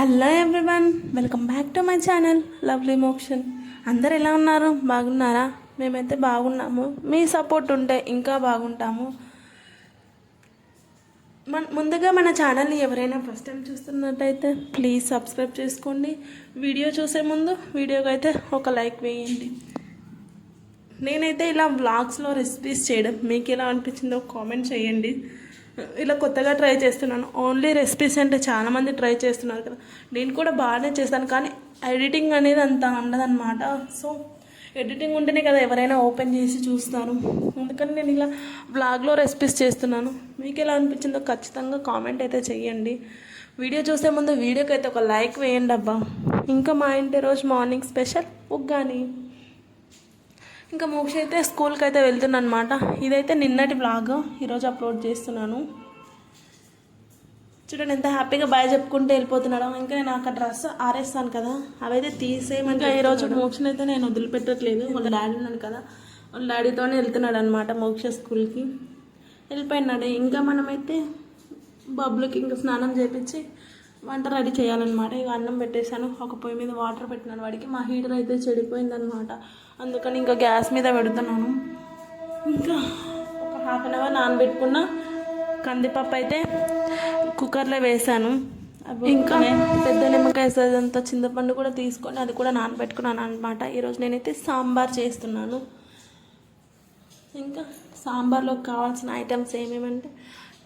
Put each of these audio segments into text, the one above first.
Hello everyone welcome back to my channel lovely మోక్షన్. అందరు ఎలా ఉన్నారు? బాగున్నారా? మేమైతే బాగున్నాము. మీ సపోర్ట్ ఉంటే ఇంకా బాగుంటాము. మన ముందుగా మన ఛానల్ని ఎవరైనా ఫస్ట్ టైం చూస్తున్నట్టయితే ప్లీజ్ సబ్స్క్రైబ్ చేసుకోండి. వీడియో చూసే ముందు వీడియోకి అయితే ఒక లైక్ వేయండి. నేనైతే ఇలా వ్లాగ్స్లో రెసిపీస్ చేయడం మీకు ఎలా అనిపించిందో కామెంట్ చేయండి. ఇలా కొత్తగా ట్రై చేస్తున్నాను. ఓన్లీ రెసిపీస్ అంటే చాలామంది ట్రై చేస్తున్నారు కదా. నేను కూడా బాగానే చేస్తాను కానీ ఎడిటింగ్ అనేది అంత ఉండదన్నమాట. సో ఎడిటింగ్ ఉంటేనే కదా ఎవరైనా ఓపెన్ చేసి చూస్తారు. అందుకని నేను ఇలా బ్లాగ్లో రెసిపీస్ చేస్తున్నాను. మీకు ఎలా అనిపించిందో ఖచ్చితంగా కామెంట్ అయితే చెయ్యండి. వీడియో చూసే ముందు వీడియోకి అయితే ఒక లైక్ వేయండి అబ్బా. ఇంకా మా ఇంటి రోజు మార్నింగ్ స్పెషల్ ఉగ్గాని. ఇంకా మోక్ష అయితే స్కూల్కి అయితే వెళ్తున్నాను అనమాట ఇదైతే నిన్నటి బ్లాగ్ ఈరోజు అప్లోడ్ చేస్తున్నాను. చూడండి ఎంత హ్యాపీగా బాయ్ చెప్పుకుంటూ వెళ్ళిపోతున్నాడు. ఇంకా నేను అక్కడ డ్రెస్ ఆరేస్తాను కదా అవైతే తీసేయమంటే ఈరోజు మోక్షని అయితే నేను వదిలిపెట్టట్లేదు. వాళ్ళ డాడీ ఉన్నాడు కదా వాళ్ళ డాడీతోనే వెళ్తున్నాడు అనమాట మోక్ష స్కూల్కి. వెళ్ళిపోయినాడు. ఇంకా మనమైతే బబ్బులకి ఇంకా స్నానం చేపించి వంట రెడీ చేయాలన్నమాట. ఇక అన్నం పెట్టేశాను. ఒక పొయ్యి మీద వాటర్ పెట్టినాను వాడికి. మా హీటర్ అయితే చెడిపోయిందనమాట అందుకని ఇంకా గ్యాస్ మీద పెడుతున్నాను. ఇంకా ఒక హాఫ్ అన్ అవర్ నానబెట్టుకున్న కందిపప్పు అయితే కుక్కర్లో వేసాను ఇంకా? పెద్ద నిమ్మకాయ సైజ్ అంత చింతపండు కూడా తీసుకొని అది కూడా నానబెట్టుకున్నాను అనమాట ఈరోజు నేనైతే సాంబార్ చేస్తున్నాను. ఇంకా సాంబార్లోకి కావాల్సిన ఐటమ్స్ ఏమేమంటే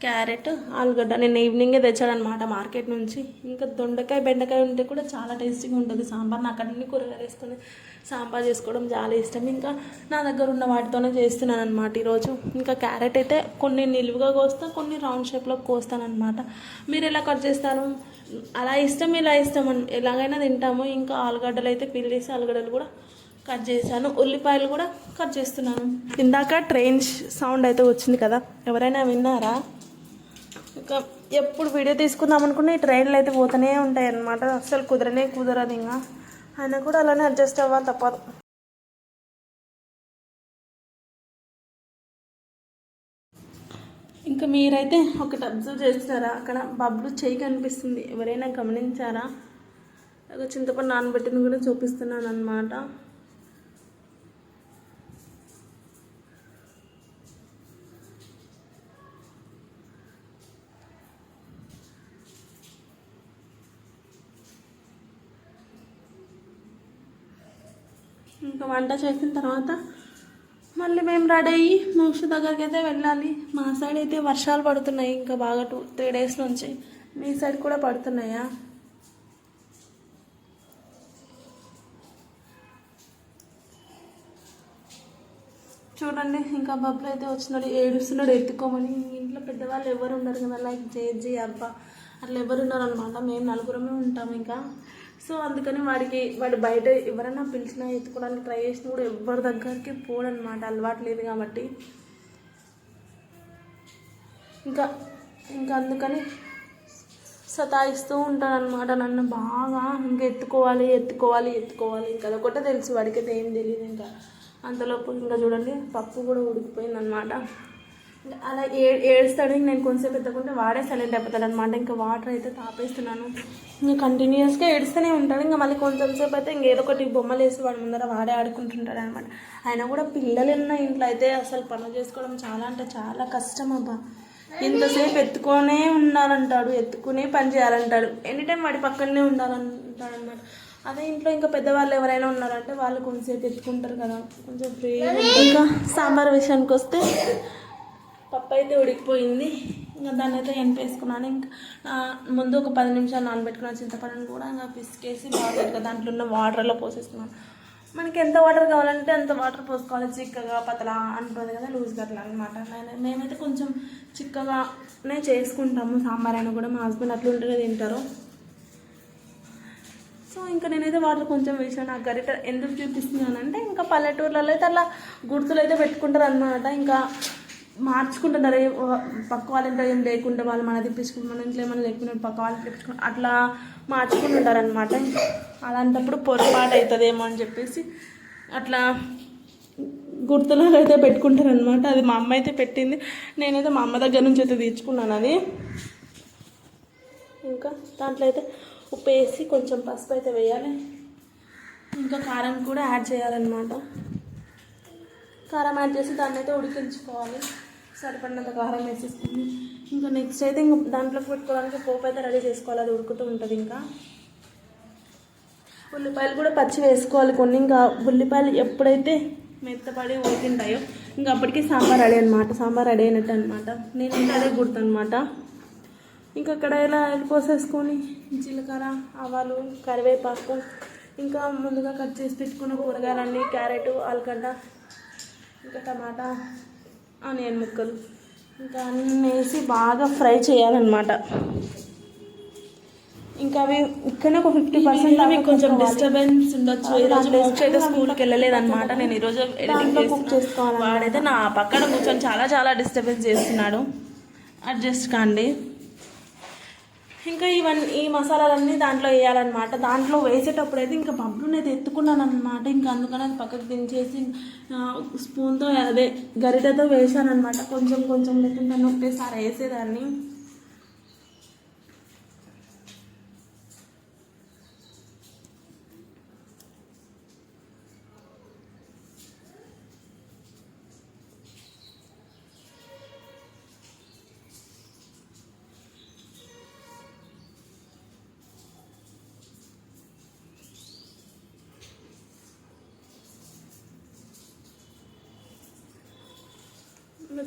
క్యారెట్ ఆలుగడ్డ నేను ఈవినింగే తెచ్చాడనమాట మార్కెట్ నుంచి. ఇంకా దొండకాయ బెండకాయ ఉంటే కూడా చాలా టేస్టీగా ఉంటుంది. సాంబార్ నాకు అన్ని కూరగాయలు వేసుకొని సాంబార్ చేసుకోవడం చాలా ఇష్టం. ఇంకా నా దగ్గర ఉన్న వాటితోనే చేస్తున్నాను అనమాట ఈరోజు. ఇంకా క్యారెట్ అయితే కొన్ని నిలువుగా కోస్తా కొన్ని రౌండ్ షేప్లో కోస్తానమాట మీరు ఎలా కట్ చేస్తారు? అలా ఇష్టం ఇలా ఇష్టం ఎలాగైనా తింటాము. ఇంకా ఆలుగడ్డలు అయితే పిల్లేసి చేసి ఆలుగడ్డలు కూడా కట్ చేశాను. ఉల్లిపాయలు కూడా కట్ చేస్తున్నాను. ఇందాక ట్రైన్ సౌండ్ అయితే వచ్చింది కదా. ఎవరైనా విన్నారా? ఇంకా ఎప్పుడు వీడియో తీసుకుందాం అనుకున్నా ఈ ట్రైన్లు అయితే పోతూనే ఉంటాయి అన్నమాట. అస్సలు కుదరనే కుదరదు ఇంకా అయినా కూడా అలానే అడ్జస్ట్ అవ్వాలి తప్పదు. ఇంకా మీరైతే ఒకటి అబ్జర్వ్ చేస్తారా అక్కడ బబ్లు చేయి కనిపిస్తుంది. ఎవరైనా గమనించారా? చింతపండు నానబెట్టింది కూడా చూపిస్తున్నాను అనమాట ఇంకా వంట చేసిన తర్వాత మళ్ళీ మేము రెడీ అయ్యి మోక్ష దగ్గరికి అయితే వెళ్ళాలి. మా సైడ్ అయితే వర్షాలు పడుతున్నాయి. ఇంకా బాగా టూ త్రీ డేస్ నుంచి మీ సైడ్ కూడా పడుతున్నాయా? చూడండి ఇంకా బబ్బులు అయితే వచ్చినాడు. ఏడుస్తున్నాడు ఎత్తుకోమని. ఇంట్లో పెద్దవాళ్ళు ఎవరు ఉండరు కదా. లైక్ జేజీ అబ్బా. అట్లా ఎవరు ఉన్నారు అనమాట మేము నలుగురమే ఉంటాం ఇంకా. సో అందుకని వాడికి వాడు బయట ఎవరైనా పిలిచినా ఎత్తుకోవడానికి ట్రై చేసినా కూడా ఎవరి దగ్గరికి పోడనమాట. అలవాటు లేదు కాబట్టి. ఇంకా ఇంకా అందుకని సతాయిస్తూ ఉంటాడనమాట. నన్ను బాగా ఇంకా ఎత్తుకోవాలి ఎత్తుకోవాలి ఎత్తుకోవాలి. ఇంకా అదొకటే తెలుసు వాడికి అయితే ఏం తెలియదు ఇంకా. అంతలోపు ఇంకా చూడండి పప్పు కూడా ఉడికిపోయింది అనమాట అలా ఏ ఏడుస్తాడు ఇంక నేను కొంచెంసేపు ఎత్తకుంటే వాడే సైలెంట్ అయిపోతాడు అనమాట ఇంకా వాటర్ అయితే తాపేస్తున్నాను. ఇంకా కంటిన్యూస్గా ఏడుస్తూనే ఉంటాడు. ఇంకా మళ్ళీ కొంచెం సేపు అయితే ఇంకేదో ఒకటి బొమ్మలు వేసి వాడి ముందర వాడే ఆడుకుంటుంటాడు అనమాట ఆయన కూడా పిల్లలు ఉన్న ఇంట్లో అయితే అసలు పనులు చేసుకోవడం చాలా అంటే చాలా కష్టం అబ్బా. ఇంతసేపు ఎత్తుకొనే ఉండాలంటాడు. ఎత్తుకునే పని చేయాలంటాడు. ఎనీ టైం వాడి పక్కనే ఉండాలంటాడు అనమాట అదే ఇంట్లో ఇంకా పెద్దవాళ్ళు ఎవరైనా ఉన్నారంటే వాళ్ళు కొంచెంసేపు ఎత్తుకుంటారు కదా. కొంచెం ఫ్రీ ఇంకా సాంబార్ విషయానికి వస్తే పప్పు అయితే ఉడికిపోయింది. ఇంకా దాన్ని అయితే ఎనిపేసుకున్నాను ఇంకా ముందు ఒక పది నిమిషాలు నానబెట్టుకున్న చింతపండుని కూడా ఇంకా పిసికేసి బాగా దాంట్లో ఉన్న వాటర్లో పోసేస్తున్నాను మనకి ఎంత వాటర్ కావాలంటే అంత వాటర్ పోసుకోవాలి. చిక్కగా పతలా అంటుంది కదా లూజ్గా అట్లా అనమాట మేమైతే కొంచెం చిక్కగానే చేసుకుంటాము. సాంబార్ అయినా కూడా మా హస్బెండ్ అట్లా ఉంటేనే తింటారు. సో ఇంకా నేనైతే వాటర్ కొంచెం వేసాను. ఆ గరిట ఎందుకు చూపిస్తున్నానంటే ఇంకా పల్లెటూర్లలో అయితే అలా గుర్తులు అయితే పెట్టుకుంటారు అనమాట ఇంకా మార్చుకుంటున్నారు. పక్క వాళ్ళ ఇంట్లో ఏం లేకుండా వాళ్ళు మన తెప్పించుకుని మన ఇంట్లో ఏమైనా లేకుండా పక్క వాళ్ళు తెప్పించుకుని అట్లా మార్చుకుంటుంటారు అనమాట అలాంటప్పుడు పొరపాటు అవుతుందేమో అని చెప్పేసి అట్లా గుర్తులో అయితే పెట్టుకుంటారు అనమాట అది మా అమ్మ అయితే పెట్టింది. నేనైతే మా అమ్మ దగ్గర నుంచి అయితే తీర్చుకున్నాను అది ఇంకా దాంట్లో అయితే ఉప్పు వేసి కొంచెం పసుపు అయితే వేయాలి. ఇంకా కారం కూడా యాడ్ చేయాలన్నమాట. కారం యాడ్ చేసి దాన్ని అయితే ఉడికించుకోవాలి. సరిపడినంత కారం వేసేసుకుని ఇంకా నెక్స్ట్ అయితే ఇంకా దాంట్లో పెట్టుకోవడానికి పోపు అయితే రెడీ చేసుకోవాలి. అది ఉడుకుతూ ఉంటుంది ఇంకా. ఉల్లిపాయలు కూడా పచ్చి వేసుకోవాలి కొన్ని. ఇంకా ఉల్లిపాయలు ఎప్పుడైతే మెత్తపడి ఉడికింటాయో ఇంకా అప్పటికి సాంబార్ రెడీ అనమాట సాంబార్ రెడీ అయినట్టు అనమాట నేను అదే గుర్తు అనమాట ఇంకా ఇలా ఆయిల్ పోసేసుకొని జీలకర్ర ఆవాలు కరివేపాకు ఇంకా ముందుగా కట్ చేసి పెట్టుకున్న కూరగాయలన్నీ క్యారెట్ ఆలుగడ్డ ఇంకా టమాటా ఆనియన్ ముక్కలు. ఇంకా అన్నీ వేసి బాగా ఫ్రై చేయాలన్నమాట. ఇంకా అవి ఇక్కడనే ఒక ఫిఫ్టీ పర్సెంట్ మీకు కొంచెం డిస్టర్బెన్స్ ఉండొచ్చు. ఈ రోజు దాంట్లో మోక్ష అయితే స్కూల్కి వెళ్ళలేదు అనమాట నేను ఈ రోజు దాంట్లో కుక్ చేసుకోవాలి వాడైతే నా పక్కన కూర్చొని చాలా చాలా డిస్టర్బెన్స్ చేస్తున్నాడు. అడ్జస్ట్ కాండి. ఇంకా ఇవన్నీ ఈ మసాలాలన్నీ దాంట్లో వేయాలన్నమాట. దాంట్లో వేసేటప్పుడు అయితే ఇంకా బబ్బుని అయితే ఎత్తుకున్నాను అనమాట ఇంకా అందుకని అది పక్కకు దించేసి స్పూన్తో అదే గరిటెతో వేసాను అనమాట కొంచెం కొంచెం లేకుండా నొప్పేసారి వేసేదాన్ని.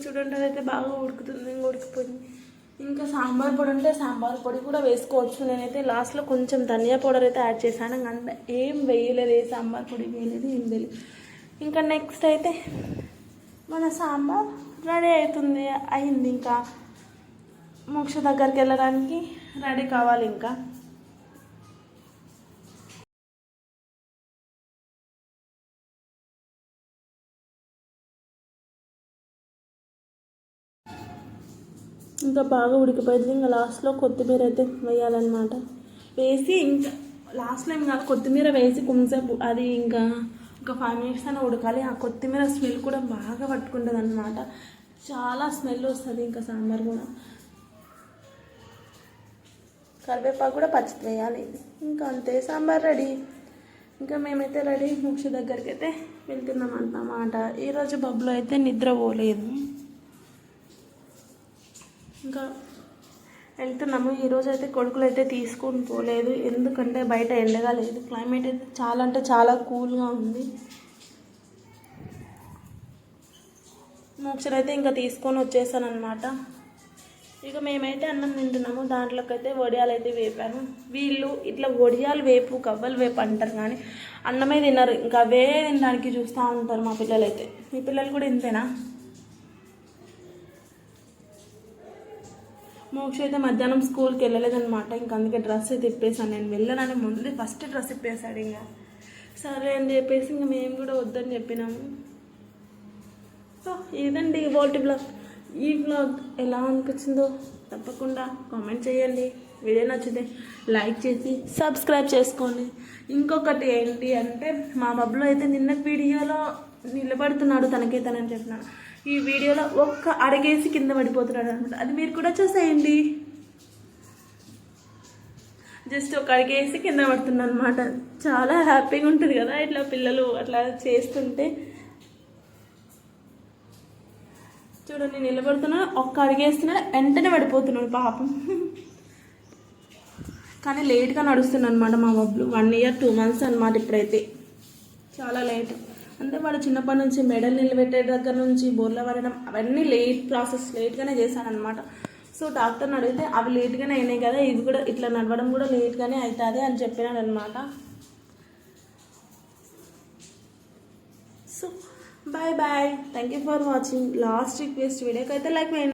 చూడండి అదైతే బాగా ఉడుకుతుంది ఇంకా ఉడికిపోయింది. ఇంకా సాంబార్ పొడి ఉంటే సాంబార్ పొడి కూడా వేసుకోవచ్చు. నేనైతే లాస్ట్లో కొంచెం ధనియా పౌడర్ అయితే యాడ్ చేశాను. ఇంకా అంత ఏం వేయలేదు ఏ సాంబార్ పొడి వేయలేదు ఏం తెలియదు ఇంకా నెక్స్ట్ అయితే మన సాంబార్ రెడీ అవుతుంది అయింది. ఇంకా మోక్ష దగ్గరికి వెళ్ళడానికి రెడీ కావాలి ఇంకా. ఇంకా బాగా ఉడికిపోయింది. ఇంకా లాస్ట్లో కొత్తిమీర అయితే వేయాలన్నమాట. వేసి ఇంకా లాస్ట్లో ఏం కాదు కొత్తిమీర వేసి కొంచెంసేపు అది ఇంకా ఒక ఫైవ్ మినిట్స్ అయినా ఉడకాలి. ఆ కొత్తిమీర స్మెల్ కూడా బాగా పట్టుకుంటుంది అనమాట చాలా స్మెల్ వస్తుంది ఇంకా సాంబార్ కూడా. కరివేపాకు కూడా పచ్చి వేయాలి. ఇంకా అంతే సాంబార్ రెడీ. ఇంకా మేమైతే రెడీ. మోక్ష దగ్గరికి అయితే వెళ్తున్నాం అన్నమాట. ఈరోజు బబ్బులో అయితే నిద్ర పోలేదు. ఇంకా వెళ్తున్నాము. ఈరోజు అయితే కొడుకులు అయితే తీసుకొని పోలేదు. ఎందుకంటే బయట ఎండగా లేదు. క్లైమేట్ అయితే చాలా అంటే చాలా కూల్గా ఉంది. మోక్షలు అయితే ఇంకా తీసుకొని వచ్చేసాను అనమాట ఇక మేమైతే అన్నం తింటున్నాము. దాంట్లోకి అయితే వడియాలు అయితే వేపాను. వీళ్ళు ఇట్లా వడియాలు వేపు కవ్వలు వేపు అంటారు కానీ అన్నమే తిన్నారు ఇంకా అవే తినడానికి చూస్తూ ఉంటారు మా పిల్లలైతే. మీ పిల్లలు కూడా ఇంతేనా? మోక్ష అయితే మధ్యాహ్నం స్కూల్కి వెళ్ళలేదన్నమాట. ఇంకా అందుకే డ్రెస్ అయితే ఇప్పేసాను నేను వెళ్ళనని ముందే ఫస్ట్ డ్రెస్ ఇప్పేసాడు ఇంకా. సరే అని చెప్పేసి ఇంకా మేము కూడా వద్దని చెప్పినాము సో ఇదండి ఇవాల్టి బ్లాగ్? ఈ బ్లాగ్ ఎలా అనిపించిందో తప్పకుండా కామెంట్ చేయండి. వీడియో నచ్చితే లైక్ చేసి సబ్స్క్రైబ్ చేసుకోండి. ఇంకొకటి ఏంటి అంటే మా బబ్బులో అయితే నిన్న వీడియోలో నిలబడుతున్నాడు తనకే తనని చెప్పినాను. ఈ వీడియోలో ఒక్క అడిగేసి కింద పడిపోతున్నాడు అనమాట. అది మీరు కూడా చూసేయండి. జస్ట్ ఒక అడిగేసి కింద పడుతున్నాను అనమాట. చాలా హ్యాపీగా ఉంటుంది కదా ఇట్లా పిల్లలు అట్లా చేస్తుంటే. చూడండి నిలబడుతున్నా ఒక్క అడిగేస్తున్నాడు వెంటనే పడిపోతున్నాడు పాపం. కానీ లేట్గా నడుస్తున్నాడు అనమాట మా బాబులు వన్ ఇయర్ టూ మంత్స్ అనమాట ఇప్పుడైతే. చాలా లేట్ అంటే వాడు చిన్నప్పటి నుంచి మెడల్ నిలబెట్టే దగ్గర నుంచి బోర్ల పడడం అవన్నీ లేట్ ప్రాసెస్ లేట్గానే చేశానమాట సో డాక్టర్ని అడిగితే అవి లేట్గానే అయినాయి కదా ఇది కూడా ఇట్లా నడవడం కూడా లేట్గానే అవుతుంది అని చెప్పినాడు అనమాట so bye bye thank you for watching last request వీడియోకి అయితే లైక్